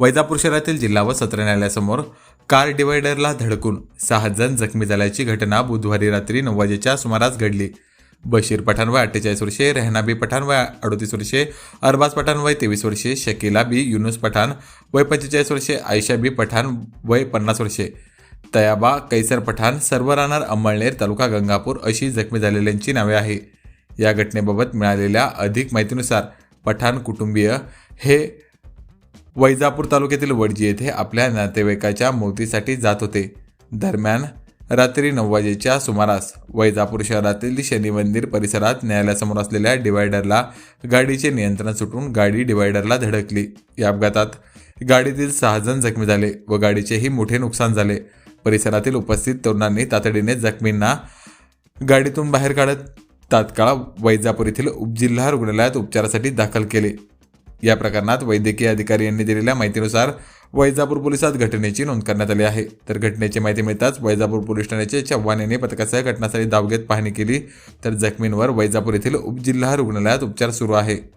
वैजापूर शहरातील जिल्हा व सत्र न्यायालयासमोर कार डिवायडरला धडकून सहा जण जखमी झाल्याची घटना बुधवारी रात्री नऊ वाजेच्या सुमारास घडली. बशीर पठाण वय अठ्ठेचाळीस वर्षे रेहनाबी पठाण वय अडतीस वर्षे अरबाज पठाण वय तेवीस वर्षे शकीला बी युनुस पठाण वय पंचेचाळीस वर्षे आयशा बी पठाण वय पन्नास वर्षे. तयाबा कैसर पठाण सर्व राहणार अंमळनेर तालुका गंगापूर अशी जखमी झालेल्यांची नावे आहे या घटनेबाबत मिळालेल्या अधिक माहितीनुसार पठाण कुटुंबीय हे वैजापूर तालुक्यातील वडजी येथे आपल्या नातेवाईकाच्या मोतीसाठी जात होते. दरम्यान रात्री नऊ वाजेच्या सुमारास वैजापूर शहरातील शनी मंदिर परिसरात न्यायालयासमोर असलेल्या डिवायडरला गाडीचे नियंत्रण सुटून गाडी डिवायडरला धडकली. या अपघातात गाडीतील सहा जण जखमी झाले व गाडीचेही मोठे नुकसान झाले. परिसरातील उपस्थित तरुणांनी तातडीने जखमींना गाडीतून बाहेर काढत तात्काळ वैजापूर येथील उपजिल्हा रुग्णालयात उपचारासाठी दाखल केले. या प्रकरणात वैद्यकीय अधिकारी यांनी दिलेल्या माहितीनुसार वैजापूर पोलिसात घटनेची नोंद करण्यात आली आहे. तर घटनेची माहिती मिळताच वैजापूर पोलीस ठाण्याचे चव्हाण यांनी पथकासह घटनास्थळी धाव घेत पाहणी केली. तर जखमींवर वैजापूर येथील उपजिल्हा रुग्णालयात उपचार सुरू आहे.